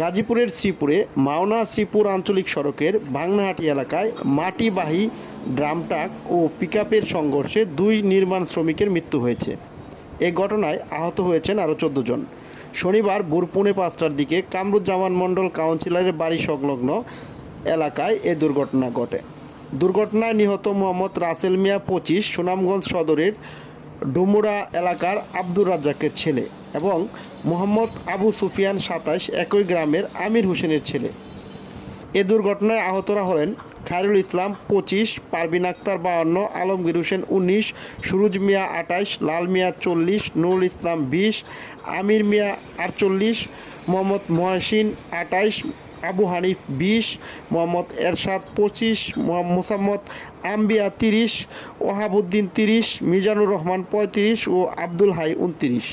গাজীপুরের শ্রীপুরে মাওনা শ্রীপুর আঞ্চলিক সড়কের বাংনাহাটি এলাকায় মাটিবাহী ড্রামট্রাক ও পিকআপের সংঘর্ষে দুই নির্মাণ শ্রমিকের মৃত্যু হয়েছে। এ ঘটনায় আহত হয়েছেন আরও চোদ্দ জন। শনিবার ভোর পৌনে পাঁচটার দিকে কামরুজ্জামান মণ্ডল কাউন্সিলরের বাড়ি সংলগ্ন এলাকায় এ দুর্ঘটনা ঘটে। দুর্ঘটনায় নিহত মোহাম্মদ রাসেল মিয়া পঁচিশ, সুনামগঞ্জ সদরের ডুমুরা এলাকার আব্দুর রাজ্জাকের ছেলে এবং মোহাম্মদ আবু সুফিয়ান সাতাশ একই গ্রামের আমির হোসেনের ছেলে। এ দুর্ঘটনায় আহতরা হলেন খায়রুল ইসলাম পঁচিশ পারবিন আক্তার বাউন্ন, আলমগীর হোসেন উনিশ, সুরুজ মিয়া আটাইশ, লাল মিয়া চল্লিশ, নুরুল ইসলাম বিশ, আমির মিয়া আটচল্লিশ, মোহাম্মদ মহসিন আটাইশ আবু হানিফ বিশ, মোহাম্মদ এরশাদ পঁচিশ মোসাম্মদ আম্বিয়া তিরিশ, ওহাবুদ্দিন তিরিশ, মিজানুর রহমান পঁয়ত্রিশ ও আব্দুল হাই উনত্রিশ।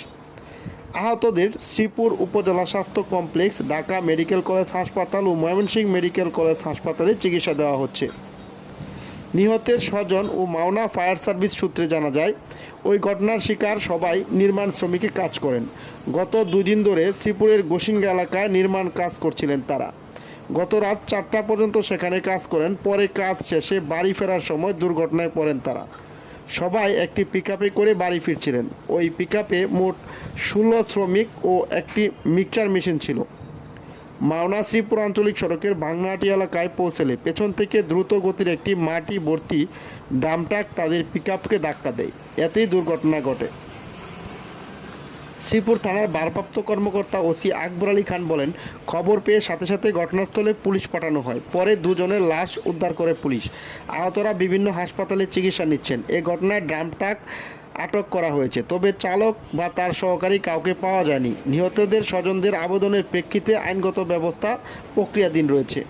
আহতদের শ্রীপুর উপজেলা স্বাস্থ্য কমপ্লেক্স, ঢাকা মেডিকেল কলেজ হাসপাতাল ও ময়মনসিংহ মেডিকেল কলেজ হাসপাতালে চিকিৎসা দেওয়া হচ্ছে। নিহতের স্বজন ও মাওনা ফায়ার সার্ভিস সূত্রে জানা যায়, ওই ঘটনার শিকার সবাই নির্মাণ শ্রমিকে কাজ করেন। গত দুই দিন ধরে শ্রীপুরের গোসিঙ্গা এলাকায় নির্মাণ কাজ করছিলেন তারা। গত রাত চারটা পর্যন্ত সেখানে কাজ করেন, পরে কাজ শেষে বাড়ি ফেরার সময় দুর্ঘটনায় পড়েন তারা। সবাই একটি পিকআপে করে বাড়ি ফিরছিলেন। ওই পিকআপে মোট ষোলো শ্রমিক ও একটি মিক্সচার মেশিন ছিল। মাওনা শ্রীপুর আঞ্চলিক সড়কের বাংলাটি এলাকায় পৌঁছলে পেছন থেকে দ্রুত গতির একটি মাটি ভর্তি ড্রামট্রাক তাদের পিকআপকে ধাক্কা দেয়। এতেই দুর্ঘটনা ঘটে। শ্রীপুর থানার ভারপ্রাপ্ত কর্মকর্তা ওসি আকবর আলী খান বলেন, খবর পেয়ে সাথে সাথে ঘটনাস্থলে পুলিশ পাঠানো হয়। পরে দুজনের লাশ উদ্ধার করে পুলিশ। আহতরা বিভিন্ন হাসপাতালে চিকিৎসা নিচ্ছেন। এ ঘটনায় ড্রাম ট্রাক আটক করা হয়েছে, তবে চালক বা তার সহকারী কাউকে পাওয়া যায়নি। নিহতদের স্বজনদের আবেদনের প্রেক্ষিতে আইনগত ব্যবস্থা প্রক্রিয়াধীন রয়েছে।